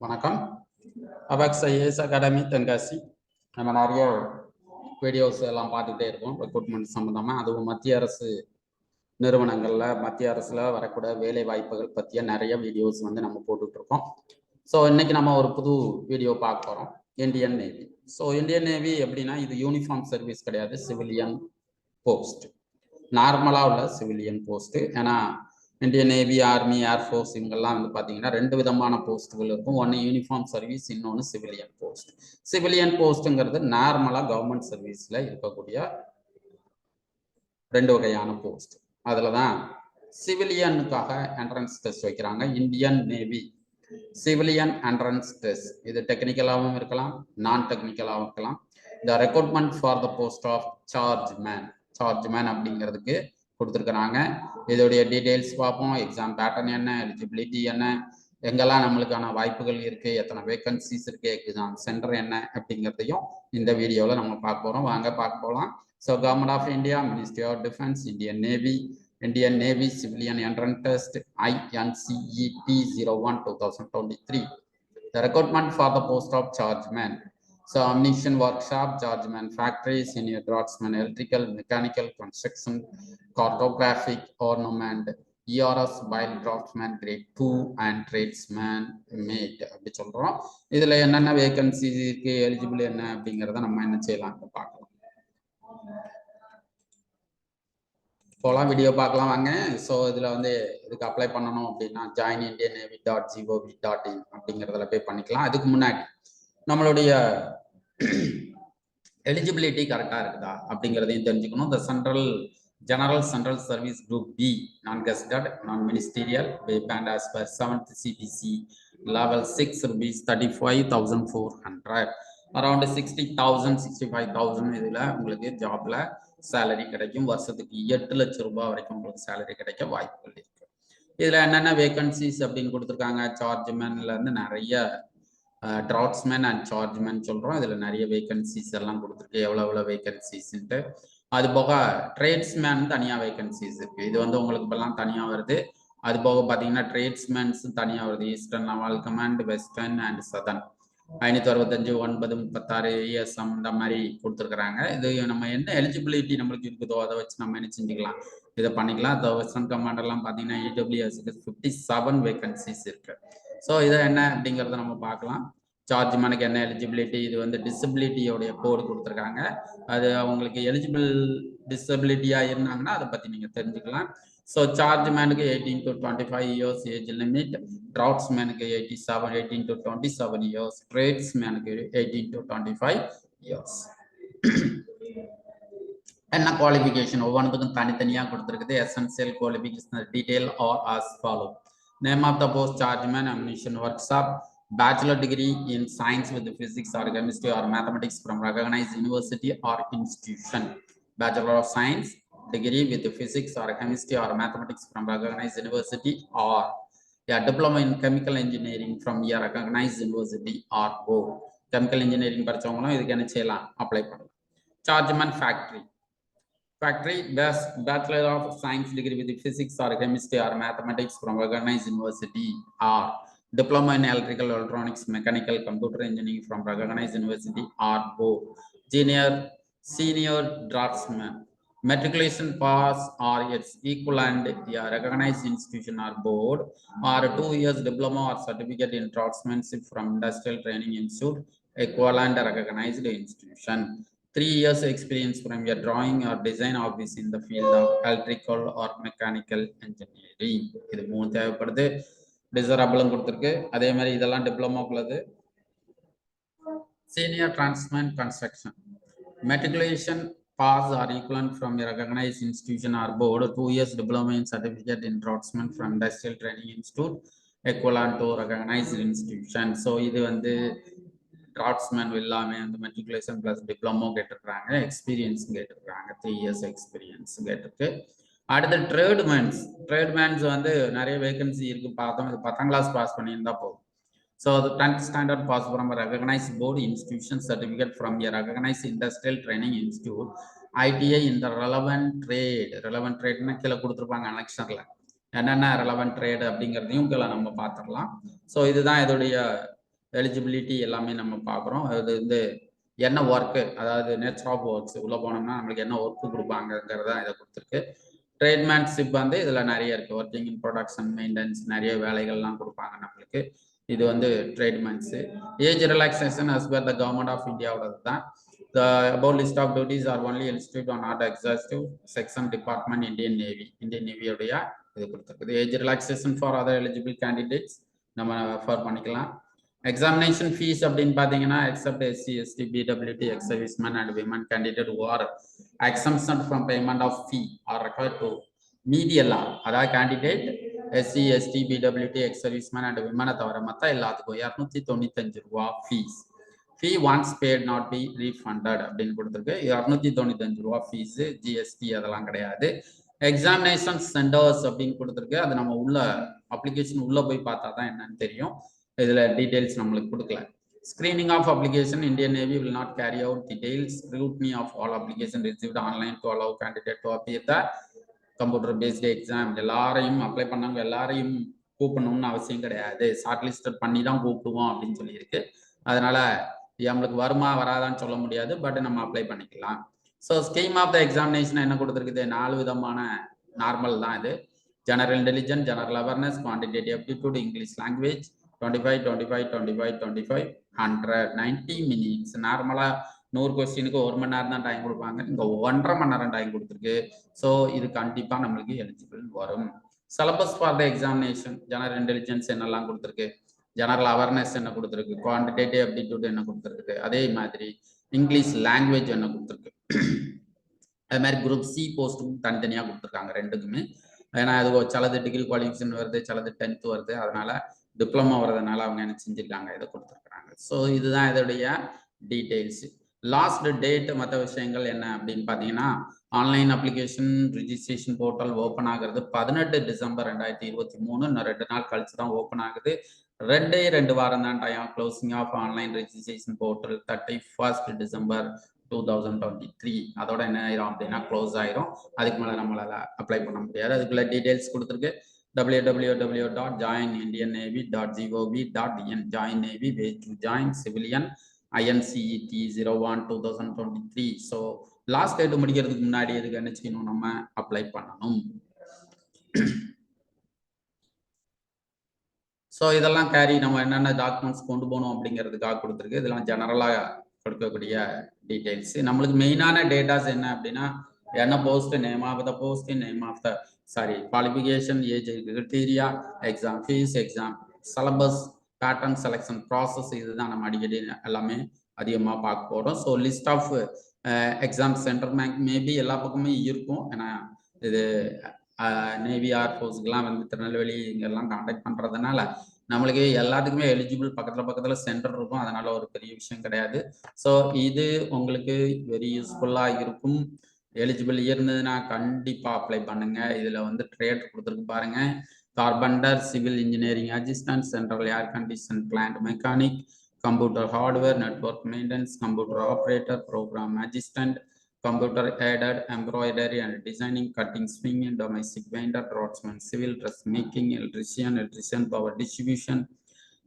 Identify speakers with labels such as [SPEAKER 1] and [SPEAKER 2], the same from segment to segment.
[SPEAKER 1] வணக்கம். Apex IAS academy Tenkasi. நம்ம நிறைய வீடியோஸ் எல்லாம் பார்த்துட்டே இருக்கோம். ரெக்ரூட்மெண்ட் சம்மந்தமாக அதுவும் மத்திய அரசு நிறுவனங்களில் மத்திய அரசில் வரக்கூடிய வேலை வாய்ப்புகள் பற்றிய நிறைய வீடியோஸ் வந்து நம்ம போட்டுட்டு இருக்கோம். ஸோ இன்னைக்கு நம்ம ஒரு புது வீடியோ பார்க்க போகிறோம் Indian Navy so Indian Navy எப்படின்னா இது யூனிஃபார்ம் சர்வீஸ் கிடையாது. சிவிலியன் போஸ்ட் நார்மலாக உள்ள சிவிலியன் போஸ்ட்டு ஏன்னா Indian Navy army air force இவங்கெல்லாம் வந்து பார்த்தீங்கன்னா ரெண்டு விதமான போஸ்ட்டுகள் இருக்கும். ஒன்று யூனிஃபார்ம் சர்வீஸ் இன்னொன்று சிவிலியன் போஸ்ட் சிவிலியன் போஸ்ட்டுங்கிறது நார்மலாக கவர்மெண்ட் சர்வீஸில் இருக்கக்கூடிய ரெண்டு வகையான போஸ்ட் அதில் தான் சிவிலியனுக்காக என்ட்ரன்ஸ் டெஸ்ட் வைக்கிறாங்க. Indian Navy civilian entrance test இது டெக்னிக்கலாகவும் இருக்கலாம் நான் டெக்னிக்கலாகவும் இருக்கலாம். The recruitment for the post of charge man charge man அப்படிங்கிறதுக்கு கொடுத்துருக்குறாங்க. இதோடைய டீட்டெயில்ஸ் பார்ப்போம். எக்ஸாம் பேட்டர்ன் என்ன எலிஜிபிலிட்டி என்ன எங்கெல்லாம் நம்மளுக்கான வாய்ப்புகள் இருக்கு எத்தனை வேகன்சிஸ் இருக்கு எக்ஸாம் சென்டர் என்ன அப்படிங்கிறதையும் இந்த வீடியோவில் நம்ம பார்க்க போகிறோம் வாங்க பார்க்க போகலாம் so government of India ministry of defence Indian Navy Indian Navy civilian entrance test INCET zero one two thousand twenty three the recruitment for the post of charge man So ammunition workshop, charge manufactory, senior draftsman, electrical, mechanical, construction, cartographic, ornament, ERS, while draftsman grade two and tradesman mate அப்படி சொல்கிறோம் இதில் என்னென்ன vacancy இருக்கு eligible என்ன அப்படிங்கிறத நம்ம என்ன செய்யலாம் பார்க்கலாம். போலாம் வீடியோ பார்க்கலாம் வாங்க. ஸோ இதில் வந்து இதுக்கு அப்ளை பண்ணணும் அப்படின்னா join Indian Navy dot gov dot in அப்படிங்கிறதுல போய் பண்ணிக்கலாம். அதுக்கு முன்னாடி நம்மளுடைய எலிஜிபிலிட்டி கரெக்டாக இருக்குதா? அப்படிங்கிறதையும் தெரிஞ்சுக்கணும். The central general central service group B non gazetted non ministerial pay band as per seventh CPC level six rupees thirty five thousand four hundred around sixty thousand sixty five thousand இதில் உங்களுக்கு ஜாப்ல salary கிடைக்கும். வருஷத்துக்கு எட்டு லட்சம் ரூபாய் வரைக்கும் உங்களுக்கு சேலரி கிடைக்க வாய்ப்புகள் இருக்கு. இதில் என்னென்ன வேகன்சிஸ் அப்படின்னு கொடுத்துருக்காங்க? சார்ஜ்மேன்ல இருந்து நிறைய ட்ராட்ஸ்மேன் அண்ட் சார்ஜ்மேன் சொல்கிறோம் இதில் நிறைய வேகன்சிஸ் எல்லாம் கொடுத்துருக்கு. எவ்வளோ எவ்வளோ வேகன்சிஸ்ன்ட்டு அது போக ட்ரேட்ஸ்மேன் தனியாக வேகன்சிஸ் இருக்குது இது வந்து உங்களுக்கு இப்போல்லாம் தனியாக வருது. அது போக பார்த்தீங்கன்னா ட்ரேட்ஸ்மேன்ஸ் தனியாக வருது. Eastern naval command western and southern ஐநூற்றி அறுபத்தஞ்சு ஒன்பது முப்பத்தாறு இஎஸ்எம் இந்த மாதிரி கொடுத்துருக்குறாங்க. இது நம்ம என்ன எலிஜிபிலிட்டி நம்மளுக்கு இருக்குதோ அதை வச்சு நம்ம என்ன செஞ்சுக்கலாம். இதை பண்ணிக்கலாம். இந்த வெஸ்டர்ன் கமாண்டெல்லாம் பார்த்தீங்கன்னா இடபிள்யூஎஸ்க்கு ஃபிஃப்டி செவன் வேகன்சிஸ் இருக்கு. ஸோ இதை என்ன அப்படிங்கிறத நம்ம பார்க்கலாம். சார்ஜ் மேனுக்கு என்ன எலிஜிபிலிட்டி இது வந்து டிசபிலிட்டியோடைய கோடு கொடுத்துருக்காங்க. அது அவங்களுக்கு எலிஜிபிள் டிசபிலிட்டியாக இருந்தாங்கன்னா அதை பற்றி நீங்கள் தெரிஞ்சுக்கலாம். So charge மேனுக்கு eighteen to twenty five years age limit ட்ராட்ஸ் மேனுக்கு eighty seven eighteen to twenty seven years trades மேனுக்கு eighteen to twenty five years என்ன குவாலிஃபிகேஷன் ஒவ்வொன்றுக்கும் தனித்தனியாக கொடுத்துருக்குது. Essential qualification detail are as follow Name of the post chargeman ammunition workshop. Bachelor degree in science with physics or chemistry or mathematics from recognized university or institution. Bachelor of science degree with physics or chemistry or mathematics from recognized university or a diploma in chemical engineering from a recognized university or both. Chemical engineering படிச்சவங்களும் இதுக்கு என்ன செய்யலாம் apply பண்ணலாம் chargeman factory factory best bachelor of science degree with physics or chemistry or mathematics from recognized university or diploma in electrical electronics mechanical computer engineering from recognized university or both. Junior senior draftsman. Matriculation pass or its equivalent a recognized institution or board or two years diploma or certificate in draftsmanship from industrial training institute equivalent recognized institution three years experience from your drawing or design office in the field of electrical or mechanical engineering இது மூணு தேவைப்படுது டிசரபிளும் கொடுத்துருக்கு அதே மாதிரி இதெல்லாம் டிப்ளமோக்குள்ளது senior draughtsman construction matriculation pass or equivalent from recognized institution or board two years diploma in certificate in draftsman from industrial training institute equivalent to recognized institution so இது வந்து draughtsman எல்லாமே வந்து மெட்ரிகுலேஷன் ப்ளஸ் டிப்ளமோ கேட்டிருக்கிறாங்க experience கேட்டிருக்கிறாங்க three years experience கேட்டிருக்கு. அடுத்து ட்ரேட்மேன்ஸ் ட்ரேட்மேன்ஸ் வந்து நிறைய வேகன்சி இருக்கு பார்த்தோம். இது பத்தாம் கிளாஸ் பாஸ் பண்ணியிருந்தா போதும். ஸோ அது tenth standard pass from recognise board institution certificate from a recognise industrial training institute ITI இந்த ரெலவென்ட் ட்ரேட் ரெலவென்ட் ட்ரேட்னா கீழே கொடுத்துருப்பாங்க அலெக்ஷனில் என்னென்ன ரெலவென்ட் ட்ரேட் அப்படிங்கிறதையும் கீழே நம்ம பார்த்துடலாம். ஸோ இதுதான் இதோடைய எலிஜிபிலிட்டி எல்லாமே நம்ம பார்க்குறோம். அது வந்து என்ன ஒர்க்கு அதாவது நேச்சர் ஆஃப் ஒர்க்ஸ் உள்ளே போனோம்னா நம்மளுக்கு என்ன ஒர்க்கு கொடுப்பாங்கங்கிறத இதை கொடுத்துருக்கு. ட்ரேட்மேன்ஷிப் வந்து இதில் நிறைய இருக்குது ஒர்க்கிங் இன் ப்ரொடக்ஷன் மெயின்டெனன்ஸ் நிறைய வேலைகள்லாம் கொடுப்பாங்க நம்மளுக்கு. இது வந்து tradesmens age relaxation as per the government of இந்தியாவோடது தான். The about list of duties are only institute an not exhaustive section department Indian Navy Indian நேவியோடைய இது கொடுத்துருக்குது age relaxation for other eligible candidates நம்ம ரெஃபர் பண்ணிக்கலாம். Examination fees அப்படின்னு பார்த்தீங்கன்னா except SC ST PWD ex serviceman and women candidate or exemption from payment of fee are record to மீதி எல்லாம் அதாவது candidate SC ST PWD ex serviceman and விமனை தவிர மொத்தம் எல்லாத்துக்கும் இரநூத்தி தொண்ணூத்தஞ்சு ரூபா fees fee once paid not be refunded அப்படின்னு கொடுத்துருக்கு. இரநூத்தி தொண்ணூத்தஞ்சு ரூபா ஃபீஸு ஜிஎஸ்டி அதெல்லாம் கிடையாது. எக்ஸாமினேஷன் சென்டர்ஸ் அப்படின்னு கொடுத்துருக்கு. அது நம்ம உள்ள அப்ளிகேஷன் உள்ள போய் பார்த்தா தான் என்னன்னு தெரியும். இதில் டீட்டெயில்ஸ் நம்மளுக்கு கொடுக்கல. Screening of application Indian Navy will not carry out details scrutiny of all application received online to allow candidate to appear the computer based exam எல்லாரையும் அப்ளை பண்ணவங்க எல்லாரையும் கூப்பிடணும்னு அவசியம் கிடையாது. ஷார்ட் லிஸ்டட் பண்ணி தான் கூப்பிடுவோம் அப்படின்னு சொல்லியிருக்கு. அதனால நம்மளுக்கு வருமா வராதான்னு சொல்ல முடியாது பட் நம்ம அப்ளை பண்ணிக்கலாம். So scheme of the examination என்ன கொடுத்துருக்குது? நாலு விதமான நார்மல் தான் இது. General intelligence general awareness quantitative aptitude English language twenty five twenty five twenty five twenty five hundred ninety minutes நார்மலாக நூறு கொஸ்டினுக்கு ஒரு மணி நேரம் தான் டைம் கொடுப்பாங்க. இங்கே ஒன்றரை மணி நேரம் டைம் கொடுத்துருக்கு. ஸோ இது கண்டிப்பாக நம்மளுக்கு எலிஜிபிள் வரும். Syllabus for the examination general intelligence என்னெல்லாம் கொடுத்துருக்கு? ஜெனரல் அவேர்னஸ் என்ன கொடுத்துருக்கு? குவான்டிடேட்டிவ் அப்டிடியூட் என்ன கொடுத்துருக்கு? அதே மாதிரி இங்கிலீஷ் லாங்குவேஜ் என்ன கொடுத்துருக்கு? அது மாதிரி குரூப் சி போஸ்ட்டுக்கும் தனித்தனியாக கொடுத்துருக்காங்க ரெண்டுக்குமே. ஏன்னா அது சிலது டிகிரி குவாலிஃபிகேஷன் வருது சிலது டென்த் வருது. அதனால டிப்ளமோ வரதுனால அவங்க என்ன செஞ்சிருக்காங்க இதை கொடுத்துருக்குறாங்க. ஸோ இதுதான் இதோடைய டீட்டெயில்ஸ் லாஸ்ட் டேட் மற்ற விஷயங்கள் என்ன அப்படின்னு பார்த்தீங்கன்னா online application registration portal open ஆகுறது பதினெட்டு டிசம்பர் ரெண்டாயிரத்தி இருபத்தி மூணு. இன்னும் ரெண்டு நாள் கழிச்சு தான் ஓப்பன் ஆகுது. ரெண்டே ரெண்டு வாரம் தான் time closing of online registration portal thirty first December two thousand twenty three அதோட என்ன ஆயிரும் அப்படின்னா க்ளோஸ் ஆயிரும். அதுக்கு மேலே நம்மளால அப்ளை பண்ண முடியாது. அதுக்குள்ள டீடைல்ஸ் கொடுத்துருக்கு. www.joinindiannavy.gov.in join navy dot join Indian navy dot G O V dot in join navy join civilian zero one two thousand twenty three so last date முடிக்கிறதுக்கு முன்னாடி இதுக்கு என்ன செய்யணும் நம்ம அப்ளை பண்ணணும். ஸோ இதெல்லாம் கேரி நம்ம என்னென்ன டாக்குமெண்ட்ஸ் கொண்டு போகணும் அப்படிங்கிறதுக்காக கொடுத்துருக்கு. இதெல்லாம் ஜெனரலாக கொடுக்கக்கூடிய டீட்டெயில்ஸ் நம்மளுக்கு மெயினான டேட்டாஸ் என்ன அப்படின்னா என்ன post name of the post name of the sorry qualification age criteria exam fees exam syllabus pattern selection process இதுதான் நம்ம அடிக்கடி எல்லாமே அதிகமாக பார்க்க போகிறோம் so list of exam center make maybe எல்லா பக்கமே இருக்கும். ஏன்னா இது நேவி ஏர்ஃபோர்ஸ்க்கெலாம் வந்து திருநெல்வேலி இங்கெல்லாம் காண்டாக்ட் பண்ணுறதுனால நம்மளுக்கு எல்லாத்துக்குமே எலிஜிபிள் பக்கத்தில் பக்கத்தில் சென்டர் இருக்கும். அதனால ஒரு பெரிய விஷயம் கிடையாது. ஸோ இது உங்களுக்கு வெரி யூஸ்ஃபுல்லாக இருக்கும். எலிஜிபிள் இருந்ததுன்னா கண்டிப்பாக அப்ளை பண்ணுங்க இதில் வந்து ட்ரேட் கொடுத்துருக்கு பாருங்க carpenter civil engineering assistant central air condition plant mechanic computer hardware network maintenance computer operator program assistant computer aided embroidery and designing cutting sewing domestic vendor draughtsman civil dress making electrician electrician power distribution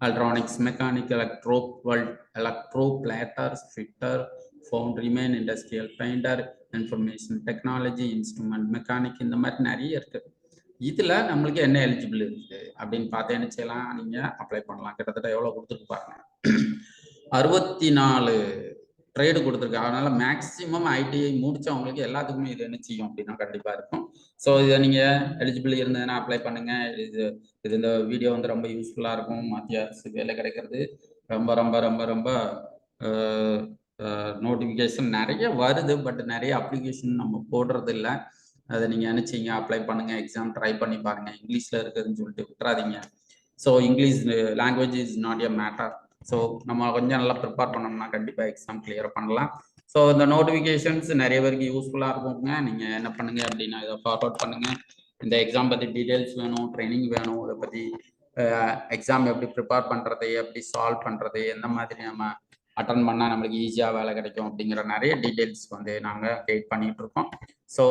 [SPEAKER 1] electronics mechanic electro electro plater fitter fitter ரிமைன் industrial painter information technology instrument mechanic இந்த மாதிரி நிறைய இருக்கு. இதுல நம்மளுக்கு என்ன eligible இருக்கு? அப்படின்னு பார்த்து என்ன செய்யலாம்? நீங்க அப்ளை பண்ணலாம். கிட்டத்தட்ட எவ்வளவு கொடுத்துருக்கு பாருங்க. அறுபத்தி நாலு ட்ரேடு கொடுத்துருக்கு. அதனால மேக்சிமம் ஐடிஐ முடிச்சவங்களுக்கு எல்லாத்துக்குமே இது என்ன செய்யும் அப்படின்னா கண்டிப்பா இருக்கும். ஸோ இதை நீங்க எலிஜிபிள் இருந்ததுன்னா அப்ளை பண்ணுங்க. இது இது இந்த வீடியோ வந்து ரொம்ப யூஸ்ஃபுல்லா இருக்கும். மத்திய அரசு வேலை கிடைக்கிறது. ரொம்ப ரொம்ப ரொம்ப ரொம்ப நோட்டிஃபிகேஷன் நிறைய வருது பட் நிறைய அப்ளிகேஷன் நம்ம போடுறது இல்லை அதை நீங்கள் நினைச்சீங்க அப்ளை பண்ணுங்கள் எக்ஸாம் ட்ரை பண்ணி பாருங்க. இங்கிலீஷில் இருக்குதுன்னு சொல்லிட்டு விட்டுறாதீங்க. So English language is not a matter so நம்ம கொஞ்சம் நல்லா ப்ரிப்பேர் பண்ணோம்னா கண்டிப்பாக எக்ஸாம் கிளியர் பண்ணலாம். ஸோ இந்த நோட்டிஃபிகேஷன்ஸ் நிறைய பேருக்கு யூஸ்ஃபுல்லாக இருக்குங்க. நீங்கள் என்ன பண்ணுங்கள் அப்படின்னா இதை ஃபார்வர்ட் பண்ணுங்க. இந்த எக்ஸாம் பற்றி டீட்டெயில்ஸ் வேணும் ட்ரைனிங் வேணும் இதை பற்றி எக்ஸாம் எப்படி ப்ரிப்பேர் பண்ணுறது எப்படி சால்வ் பண்ணுறது எந்த மாதிரி நம்ம அட்டன் பண்ணால் நம்மளுக்கு ஈஸியாக வேலை கிடைக்கும் அப்படிங்கிற நிறைய டீட்டெயில்ஸ் வந்து நாங்கள் கைட் பண்ணிகிட்டு இருக்கோம். So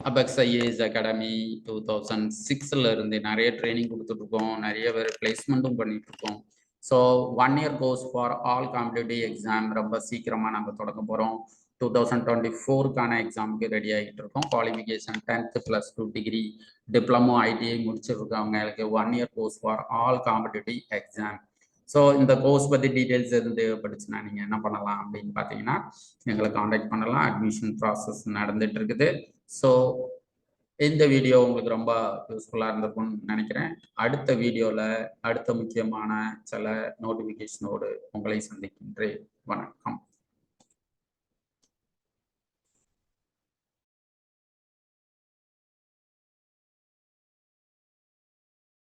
[SPEAKER 1] apex IAS academy two thousand சிக்ஸில் இருந்து நிறைய ட்ரைனிங் கொடுத்துட்ருக்கோம் நிறைய பேர் பிளேஸ்மெண்ட்டும் பண்ணிகிட்ருக்கோம் so one year course for all competitive exam ரொம்ப சீக்கிரமாக நாங்கள் தொடங்க போகிறோம் டூ தௌசண்ட் டுவெண்ட்டி ஃபோருக்கான எக்ஸாமுக்கு ரெடி ஆகிட்டு இருக்கோம். Qualification tenth plus two degree diploma ITI முடிச்சிருக்கவங்களுக்கு one year course for all competitive exam so இந்த கோர்ஸ் பற்றி டீட்டெயில்ஸ் எதுவும் தேவைப்படுச்சுன்னா நீங்கள் என்ன பண்ணலாம் அப்படின்னு பார்த்தீங்கன்னா எங்களை காண்டாக்ட் பண்ணலாம். அட்மிஷன் ப்ராசஸ் நடந்துட்டு இருக்குது ஸோ இந்த வீடியோ உங்களுக்கு ரொம்ப யூஸ்ஃபுல்லாக இருந்திருக்கும்னு நினைக்கிறேன். அடுத்த வீடியோவில் அடுத்த முக்கியமான சில நோட்டிஃபிகேஷனோடு உங்களை சந்திக்கின்றேன். வணக்கம்.